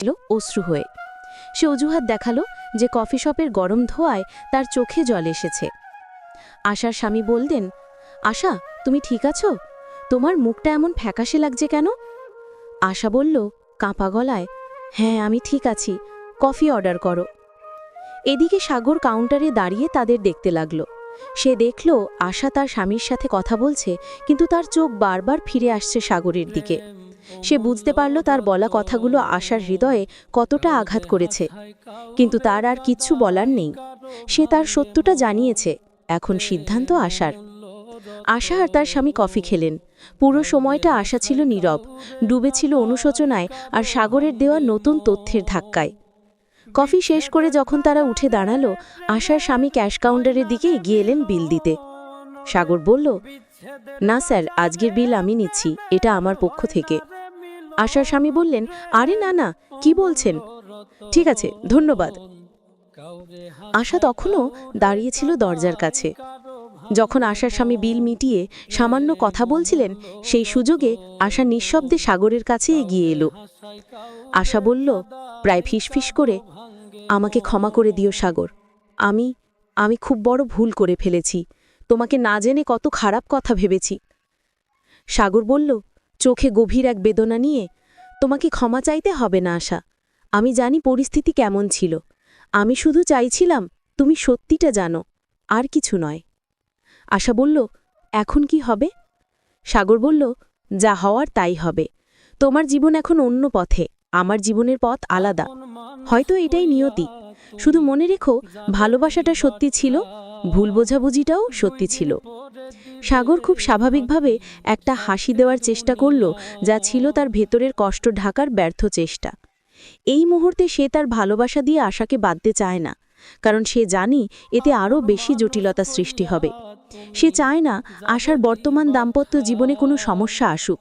এলো অশ্রু হয়ে। সে অজুহাত দেখাল যে কফি শপের গরম ধোয়ায় তার চোখে জল এসেছে। আশার স্বামী বললেন, আশা, তুমি ঠিক আছো? তোমার মুখটা এমন ফ্যাকাশে লাগছে কেন? আশা বলল, কাঁপা গলায় হ্যাঁ আমি ঠিক আছি, কফি অর্ডার করো। এদিকে সাগর কাউন্টারে দাঁড়িয়ে তাদের দেখতে লাগল। সে দেখল আশা তার স্বামীর সাথে কথা বলছে, কিন্তু তার চোখ বারবার ফিরে আসছে সাগরের দিকে। সে বুঝতে পারল তার বলা কথাগুলো আশার হৃদয়ে কতটা আঘাত করেছে। কিন্তু তার আর কিচ্ছু বলার নেই। সে তার সত্যটা জানিয়েছে। এখন সিদ্ধান্ত আশার। আশা আর তার স্বামী কফি খেলেন। পুরো সময়টা আশা ছিল নীরব, ডুবেছিল অনুশোচনায় আর সাগরের দেওয়া নতুন তথ্যের ধাক্কায়। কফি শেষ করে যখন তারা উঠে দাঁড়াল, আশার স্বামী ক্যাশ কাউন্টারের দিকে এগিয়ে এলেন বিল দিতে। সাগর বলল, না স্যার, আজকের বিল আমি নিচ্ছি। এটা আমার পক্ষ থেকে। আশার স্বামী বললেন, আরে না না, কি বলছেন? ঠিক আছে, ধন্যবাদ। আশা তখনও দাঁড়িয়েছিল দরজার কাছে। যখন আশার স্বামী বিল মিটিয়ে সামান্য কথা বলছিলেন, সেই সুযোগে আশা নিঃশব্দে সাগরের কাছে এগিয়ে এলো। আশা বলল, প্রায় ফিসফিস করে আমাকে ক্ষমা করে দিও সাগর। আমি আমি খুব বড় ভুল করে ফেলেছি। তোমাকে না জেনে কত খারাপ কথা ভেবেছি। সাগর বলল চোখে গভীর এক বেদনা নিয়ে, তোমাকে ক্ষমা চাইতে হবে না, আশা। আমি জানি পরিস্থিতি কেমন ছিল। আমি শুধু চাইছিলাম, তুমি সত্যিটা জানো, আর কিছু নয়। আশা বলল, এখন কি হবে? সাগর বলল, যা হওয়ার তাই হবে। তোমার জীবন এখন অন্য পথে, আমার জীবনের পথ আলাদা। হয়তো এটাই নিয়তি। শুধু মনে রেখো, ভালোবাসাটা সত্যি ছিল, ভুল বোঝাবুঝিটাও সত্যি ছিল। সাগর খুব স্বাভাবিকভাবে একটা হাসি দেওয়ার চেষ্টা করল, যা ছিল তার ভেতরের কষ্ট ঢাকার ব্যর্থ চেষ্টা। এই মুহূর্তে সে তার ভালোবাসা দিয়ে আশাকে বাঁধতে চায় না, কারণ সে জানি এতে আরও বেশি জটিলতা সৃষ্টি হবে। সে চায় না আশার বর্তমান দাম্পত্য জীবনে কোনো সমস্যা আসুক।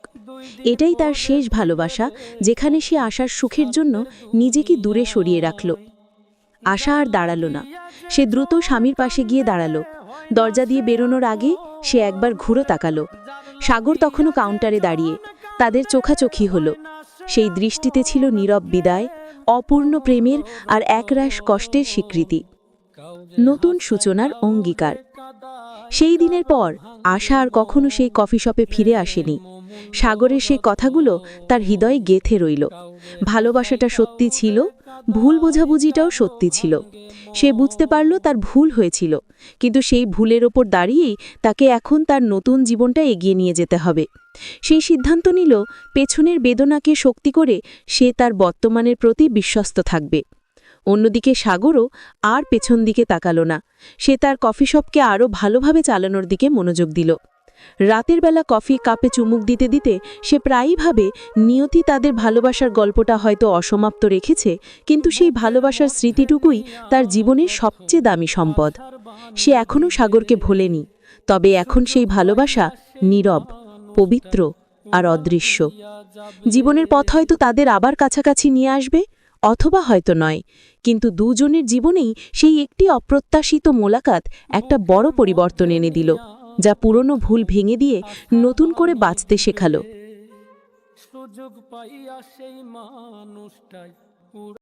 এটাই তার শেষ ভালোবাসা, যেখানে সে আশার সুখের জন্য নিজেকে দূরে সরিয়ে রাখল। আশা আর দাঁড়াল না। সে দ্রুত স্বামীর পাশে গিয়ে দাঁড়াল। দরজা দিয়ে বেরোনোর আগে সে একবার ঘুরো তাকালো। সাগর তখনও কাউন্টারে দাঁড়িয়ে। তাদের চোখাচোখি হলো। সেই দৃষ্টিতে ছিল নীরব বিদায়, অপূর্ণ প্রেমের আর একরাশ কষ্টের স্বীকৃতি। নতুন সূচনার অঙ্গীকার। সেই দিনের পর আশা আর কখনো সেই কফি শপে ফিরে আসেনি। সাগরের সেই কথাগুলো তার হৃদয়ে গেথে রইল। ভালোবাসাটা সত্যি ছিল, ভুল বোঝাবুঝিটাও সত্যি ছিল। সে বুঝতে পারল তার ভুল হয়েছিল, কিন্তু সেই ভুলের ওপর দাঁড়িয়েই তাকে এখন তার নতুন জীবনটা এগিয়ে নিয়ে যেতে হবে। সেই সিদ্ধান্ত নিল, পেছনের বেদনাকে শক্তি করে সে তার বর্তমানের প্রতি বিশ্বস্ত থাকবে। অন্যদিকে সাগরও আর পেছন দিকে তাকালো না। সে তার কফি শপকে আরও ভালোভাবে চালানোর দিকে মনোযোগ দিল। রাতের বেলা কফি কাপে চুমুক দিতে দিতে সে প্রায়ই ভাবে, নিয়তি তাদের ভালোবাসার গল্পটা হয়তো অসমাপ্ত রেখেছে, কিন্তু সেই ভালোবাসার স্মৃতিটুকুই তার জীবনের সবচেয়ে দামি সম্পদ। সে এখনও সাগরকে ভোলেনি, তবে এখন সেই ভালোবাসা নীরব, পবিত্র আর অদৃশ্য। জীবনের পথ হয়তো তাদের আবার কাছাকাছি নিয়ে আসবে, অথবা হয়তো নয়, কিন্তু দুজনের জীবনেই সেই একটি অপ্রত্যাশিত মোলাকাত একটা বড় পরিবর্তন এনে দিল। যা পুরনো ভুল ভেঙে দিয়ে নতুন করে বাঁচতে শেখালো। সুযোগ পাইয়া সেই মানুষটাই